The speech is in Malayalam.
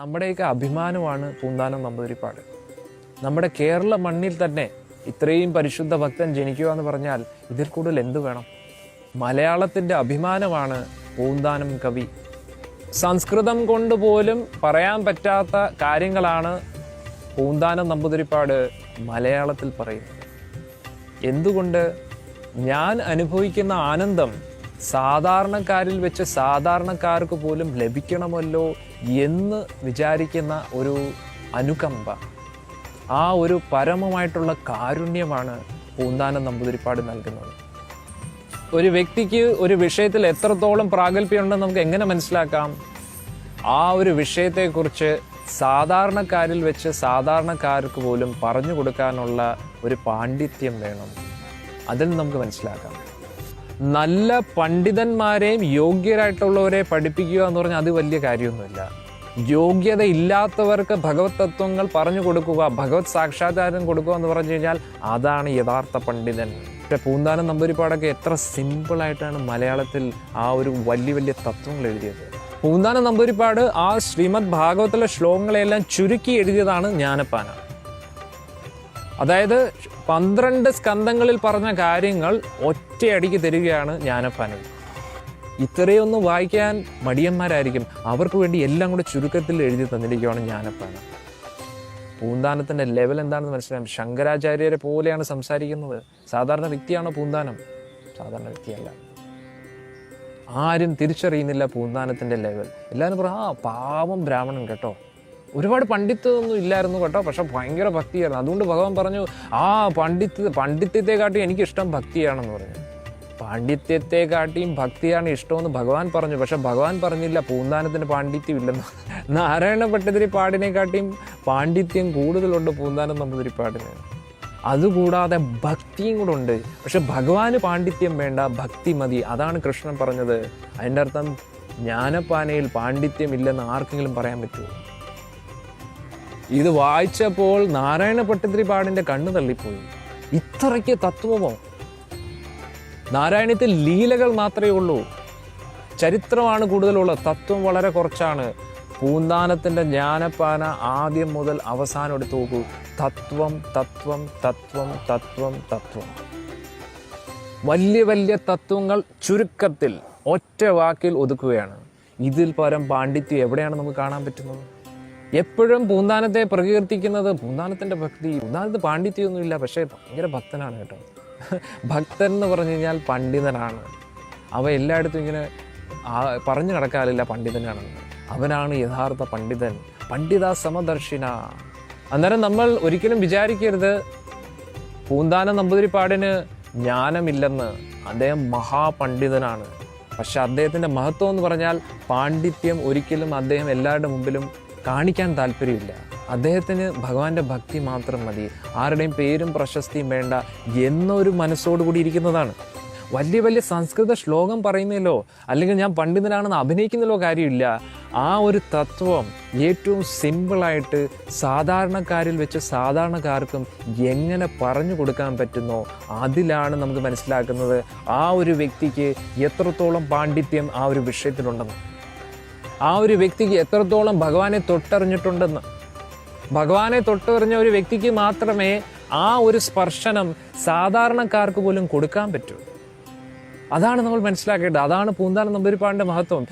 നമ്മുടെയൊക്കെ അഭിമാനമാണ് പൂന്താനം നമ്പൂതിരിപ്പാട് നമ്മുടെ കേരള മണ്ണിൽ തന്നെ ഇത്രയും പരിശുദ്ധ ഭക്തൻ ജനിക്കുക എന്ന് പറഞ്ഞാൽ ഇതിൽ കൂടുതൽ എന്തു വേണം? മലയാളത്തിന്റെ അഭിമാനമാണ് പൂന്താനം കവി. സംസ്കൃതം കൊണ്ട് പോലും പറയാൻ പറ്റാത്ത കാര്യങ്ങളാണ് പൂന്താനം നമ്പൂതിരിപ്പാട് മലയാളത്തിൽ പറയുന്നത്. എന്തുകൊണ്ട്? ഞാൻ അനുഭവിക്കുന്ന ആനന്ദം സാധാരണക്കാരിൽ വെച്ച് സാധാരണക്കാർക്ക് പോലും ലഭിക്കണമല്ലോ എന്ന് വിചാരിക്കുന്ന ഒരു അനുകമ്പ ആ ഒരു പരമമായിട്ടുള്ള കാരുണ്യമാണ് പൂന്താനം നമ്പൂതിരിപ്പാട് നൽകുന്നത്. ഒരു വ്യക്തിക്ക് ഒരു വിഷയത്തിൽ എത്രത്തോളം പ്രാഗൽഭ്യമുണ്ടെന്ന് നമുക്ക് എങ്ങനെ മനസ്സിലാക്കാം? ആ ഒരു വിഷയത്തെക്കുറിച്ച് സാധാരണക്കാരിൽ വെച്ച് സാധാരണക്കാർക്ക് പോലും പറഞ്ഞു കൊടുക്കാനുള്ള ഒരു പാണ്ഡിത്യം വേണം. അതിൽ നമുക്ക് മനസ്സിലാക്കാം. നല്ല പണ്ഡിതന്മാരെയും യോഗ്യരായിട്ടുള്ളവരെ പഠിപ്പിക്കുക എന്ന് പറഞ്ഞാൽ അത് വലിയ കാര്യമൊന്നുമില്ല. യോഗ്യത ഇല്ലാത്തവർക്ക് ഭഗവത് തത്വങ്ങൾ പറഞ്ഞു കൊടുക്കുക ഭഗവത് സാക്ഷാത്കാരം കൊടുക്കുക എന്ന് പറഞ്ഞു കഴിഞ്ഞാൽ അതാണ് യഥാർത്ഥ പണ്ഡിതൻ. പക്ഷെ പൂന്താനം നമ്പൂരിപ്പാടൊക്കെ എത്ര സിമ്പിളായിട്ടാണ് മലയാളത്തിൽ ആ ഒരു വലിയ വലിയ തത്വങ്ങൾ എഴുതിയത്. പൂന്താനം നമ്പൂരിപ്പാട് ആ ശ്രീമദ് ഭാഗവത്തിലെ ശ്ലോകങ്ങളെല്ലാം ചുരുക്കി എഴുതിയതാണ് ജ്ഞാനപ്പാന അതായത് പന്ത്രണ്ട് സ്കന്ധങ്ങളിൽ പറഞ്ഞ കാര്യങ്ങൾ ഒറ്റയടിക്ക് തരികയാണ് ജ്ഞാനഫാനൽ ഇത്രയൊന്നും വായിക്കാൻ മടിയന്മാരായിരിക്കും. അവർക്ക് വേണ്ടി എല്ലാം കൂടെ ചുരുക്കത്തിൽ എഴുതി തന്നിരിക്കുകയാണ് ജ്ഞാനപ്പാന പൂന്താനത്തിന്റെ ലെവൽ എന്താണെന്ന് മനസ്സിലാകും ശങ്കരാചാര്യരെ പോലെയാണ് സംസാരിക്കുന്നത്. സാധാരണ വ്യക്തിയാണോ പൂന്താനം? സാധാരണ വ്യക്തിയല്ല. ആരും തിരിച്ചറിയുന്നില്ല പൂന്താനത്തിന്റെ ലെവൽ എല്ലാവരും പറ ആ പാവം ബ്രാഹ്മണൻ കേട്ടോ. ഒരുപാട് പണ്ഡിത്തൊന്നും ഇല്ലായിരുന്നു കേട്ടോ. പക്ഷെ ഭയങ്കര ഭക്തിയായിരുന്നു. അതുകൊണ്ട് ഭഗവാൻ പറഞ്ഞു ആ പണ്ഡിത് പണ്ഡിത്യത്തെക്കാട്ടി എനിക്കിഷ്ടം ഭക്തിയാണെന്ന് പറഞ്ഞു. പാണ്ഡിത്യത്തെക്കാട്ടിയും ഭക്തിയാണ് ഇഷ്ടമെന്ന് ഭഗവാൻ പറഞ്ഞു. പക്ഷെ ഭഗവാൻ പറഞ്ഞില്ല പൂന്താനത്തിന് പാണ്ഡിത്യം ഇല്ലെന്ന് നാരായണ ഭട്ടതിരി പാടിനെക്കാട്ടിയും പാണ്ഡിത്യം കൂടുതലുണ്ട് പൂന്താനം നമ്പൂതിരിപ്പാടിന് അതുകൂടാതെ ഭക്തിയും കൂടെ ഉണ്ട്. പക്ഷെ ഭഗവാന് പാണ്ഡിത്യം വേണ്ട ഭക്തി മതി. അതാണ് കൃഷ്ണൻ പറഞ്ഞത്. അതിന്റെ അർത്ഥം ജ്ഞാനപ്പാനയിൽ പാണ്ഡിത്യം ഇല്ലെന്ന് ആർക്കെങ്കിലും പറയാൻ പറ്റുമോ? ഇത് വായിച്ചപ്പോൾ നാരായണ ഭട്ടതിരിപ്പാടിന്റെ കണ്ണു തള്ളിപ്പോയി. ഇത്രയ്ക്ക് തത്വമോ? നാരായണത്തിൽ ലീലകൾ മാത്രമേ ഉള്ളൂ. ചരിത്രമാണ് കൂടുതലുള്ളത് തത്വം വളരെ കുറച്ചാണ്. പൂന്താനത്തിന്റെ ജ്ഞാനപ്പാന ആദ്യം മുതൽ അവസാനം എടുത്തു നോക്കൂ. തത്വം തത്വം തത്വം തത്വം തത്വം. വലിയ വലിയ തത്വങ്ങൾ ചുരുക്കത്തിൽ ഒറ്റ വാക്കിൽ ഒതുക്കുകയാണ്. ഇതിൽ പരം പാണ്ഡിത്യം എവിടെയാണ് നമുക്ക് കാണാൻ പറ്റുന്നത്? എപ്പോഴും പൂന്താനത്തെ പ്രകീർത്തിക്കുന്നത് പൂന്താനത്തിന്റെ ഭക്തി പൂന്താനത്ത് പാണ്ഡിത്യമൊന്നുമില്ല പക്ഷേ ഭയങ്കര ഭക്തനാണ് കേട്ടോ. ഭക്തൻ എന്ന് പറഞ്ഞു കഴിഞ്ഞാൽ പണ്ഡിതനാണ്. അവ എല്ലായിടത്തും ഇങ്ങനെ പറഞ്ഞു നടക്കാറില്ല പണ്ഡിതനാണെന്ന്. അവനാണ് യഥാർത്ഥ പണ്ഡിതൻ. പണ്ഡിത സമദർശിന അന്നേരം നമ്മൾ ഒരിക്കലും വിചാരിക്കരുത് പൂന്താന നമ്പൂതിരിപ്പാടിന് ജ്ഞാനമില്ലെന്ന്. അദ്ദേഹം മഹാപണ്ഡിതനാണ്. പക്ഷെ അദ്ദേഹത്തിന്റെ മഹത്വം എന്ന് പറഞ്ഞാൽ പാണ്ഡിത്യം ഒരിക്കലും അദ്ദേഹം എല്ലാവരുടെ മുമ്പിലും കാണിക്കാൻ താല്പര്യമില്ല. അദ്ദേഹത്തിന് ഭഗവാന്റെ ഭക്തി മാത്രം മതി. ആരുടെയും പേരും പ്രശസ്തിയും വേണ്ട എന്നൊരു മനസ്സോടുകൂടി ഇരിക്കുന്നതാണ്. വലിയ വലിയ സംസ്കൃത ശ്ലോകം പറയുന്നതിലോ അല്ലെങ്കിൽ ഞാൻ പണ്ഡിതനാണെന്ന് അഭിനയിക്കുന്നതിലോ കാര്യമില്ല. ആ ഒരു തത്വം ഏറ്റവും സിമ്പിളായിട്ട് സാധാരണക്കാരിൽ വെച്ച് സാധാരണക്കാർക്കും എങ്ങനെ പറഞ്ഞു കൊടുക്കാൻ പറ്റുന്നോ അതിലാണ് നമുക്ക് മനസ്സിലാക്കുന്നത് ആ ഒരു വ്യക്തിക്ക് എത്രത്തോളം പാണ്ഡിത്യം ആ ഒരു വിഷയത്തിലുണ്ടെന്ന്. ആ ഒരു വ്യക്തിക്ക് എത്രത്തോളം ഭഗവാനെ തൊട്ടറിഞ്ഞിട്ടുണ്ടെന്ന്. ഭഗവാനെ തൊട്ടറിഞ്ഞ ഒരു വ്യക്തിക്ക് മാത്രമേ ആ ഒരു സ്പർശനം സാധാരണക്കാർക്ക് പോലും കൊടുക്കാൻ പറ്റൂ. അതാണ് നമ്മൾ മനസ്സിലാക്കേണ്ടത്. അതാണ് പൂന്താനം നമ്പൂരിപ്പാടിന്റെ മഹത്വം.